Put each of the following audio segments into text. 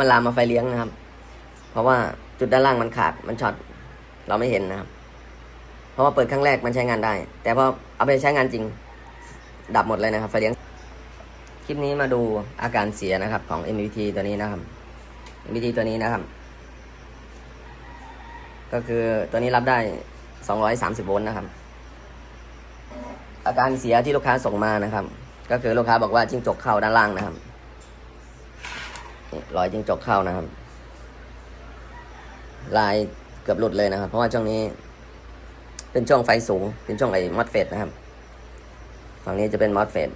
มันลามมาไฟเลี้ยงนะครับ เพราะว่าจุดด้านล่างมันขาดมันช็อตเราไม่เห็นนะครับ เพราะว่าเปิดครั้งแรกมันใช้งานได้ แต่พอเอาไปใช้งานจริง ดับหมดเลยนะครับไฟเลี้ยง คลิปนี้มาดูอาการเสียนะครับของ MVT ตัวนี้นะครับ MVT ตัวนี้นะครับ ก็คือตัวนี้รับได้ 230 โวลต์นะครับ อาการเสียที่ลูกค้าส่งมานะครับ ก็คือลูกค้าบอกว่าจิ้งจกเข้าด้านล่างนะครับ รอยจิ้งจกเข้านะครับ ลายเกือบหลุดเลยนะครับ เพราะว่าช่วงนี้ เป็นช่วงไฟสูง เป็นช่วงไอ้มอสเฟตนะครับ ฝั่งนี้จะเป็นมอสเฟต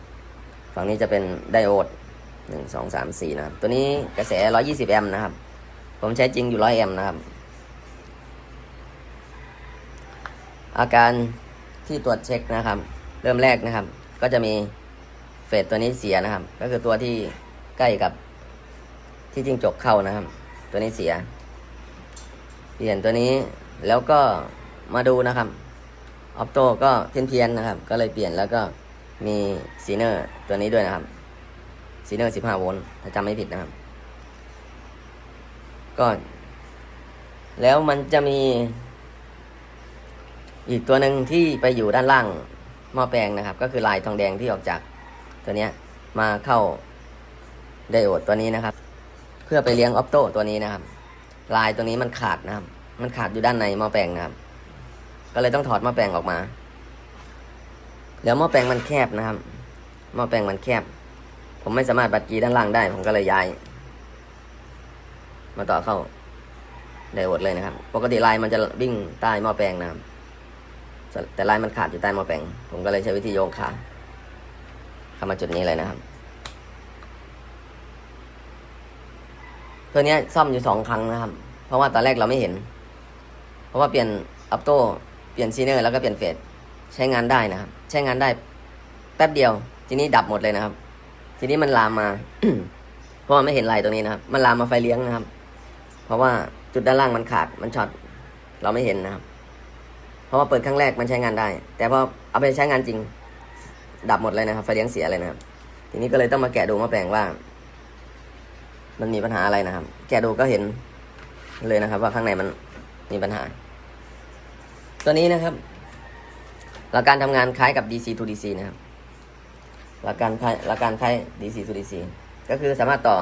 ฝั่งนี้จะเป็นไดโอดหนึ่งสองสามสี่นะครับ ตัวนี้กระแสร้อยยี่สิบแอมป์นะครับ ผมใช้จริงอยู่ร้อยแอมป์นะครับ อาการที่ตรวจเช็คนะครับ เริ่มแรกนะครับ ก็จะมีเฟสตัวนี้เสียนะครับ ก็คือตัวที่ใกล้กับ ที่จริงจกเข้านะครับ ตัวนี้เสีย เปลี่ยนตัวนี้แล้วก็มาดูนะครับออปโตก็เพี้ยนๆนะครับ ก็เลยเปลี่ยนแล้วก็มีซีเนอร์ตัวนี้ด้วยนะครับซีเนอร์15โวลต์ถ้าจำไม่ผิดนะครับ ก็ แล้วมันจะมี อีกตัวหนึ่งที่ไปอยู่ด้านล่างหม้อแปลงนะครับ ก็คือลายทองแดงที่ออกจากตัวนี้มาเข้าไดโอดตัวนี้นะครับ เพื่อไปเลี้ยงออปโตตัวนี้นะครับ ลายตัวนี้มันขาดนะครับ มันขาดอยู่ด้านในหม้อแปลงนะครับ ก็เลยต้องถอดหม้อแปลงออกมา แล้วหม้อแปลงมันแคบนะครับ หม้อแปลงมันแคบ ผมไม่สามารถบัดกีด้านล่างได้ ผมก็เลยย้าย มาต่อเข้าไดโอดเลยนะครับ ปกติลายมันจะวิ่งใต้หม้อแปลงนะครับ แต่ลายมันขาดอยู่ใต้หม้อแปลง ผมก็เลยใช้วิธีโยกขาเข้ามาจุดนี้เลยนะครับ ตัวนี้ซ่อมอยู่สองครั้งนะครับ เพราะว่าตอนแรกเราไม่เห็น เพราะว่าเปลี่ยนอัปโต้เปลี่ยนซีเนอร์แล้วก็เปลี่ยนเฟสใช้งานได้นะครับ ใช้งานได้แป๊บเดียว ทีนี้ดับหมดเลยนะครับ ทีนี้มันลามมา เพราะว่าไม่เห็นลายตรงนี้นะครับ มันลามมาไฟเลี้ยงนะครับ เพราะว่าจุดด้านล่างมันขาดมันช็อตเราไม่เห็นนะครับ เพราะว่าเปิดครั้งแรกมันใช้งานได้ แต่พอเอาไปใช้งานจริง ดับหมดเลยนะครับ ไฟเลี้ยงเสียเลยนะครับ ทีนี้ก็เลยต้องมาแกะดูมาแปลงว่า มันมีปัญหาอะไรนะครับ แกดูก็เห็นเลยนะครับ ว่าข้างในมันมีปัญหา ตัวนี้นะครับหลักการทำงานคล้ายกับ DC to DC นะครับหลักการคล้ายหลักการคล้าย DC to DC ก็คือสามารถต่อ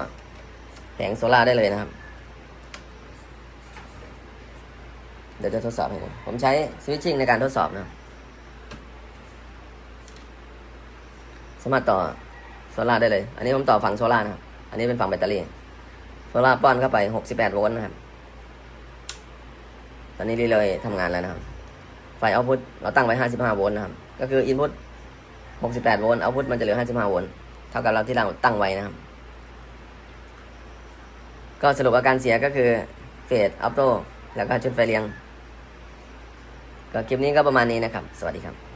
แผงโซลาได้เลยนะครับ เดี๋ยวจะทดสอบให้ดูผมใช้สวิตชิ่งในการทดสอบนะครับสามารถต่อโซลาได้เลย อันนี้ผมต่อฝั่งโซลานะครับ อันนี้เป็นฝั่งแบตเตอรี่ โซล่าป้อนเข้าไป 68 โวลต์นะครับ ตอนนี้รีเลยทำงานแล้วนะครับ ไฟเอาพุตเราตั้งไว้ 55 โวลต์นะครับ ก็คืออินพุต68 โวลต์เอาพุตมันจะเหลือ 55 โวลต์ เท่ากับเราที่เราตั้งไว้นะครับ ก็สรุปอาการเสียก็คือเฟสออโตแล้วก็ชุดไฟเลี้ยง ก็คลิปนี้ก็ประมาณนี้นะครับ สวัสดีครับ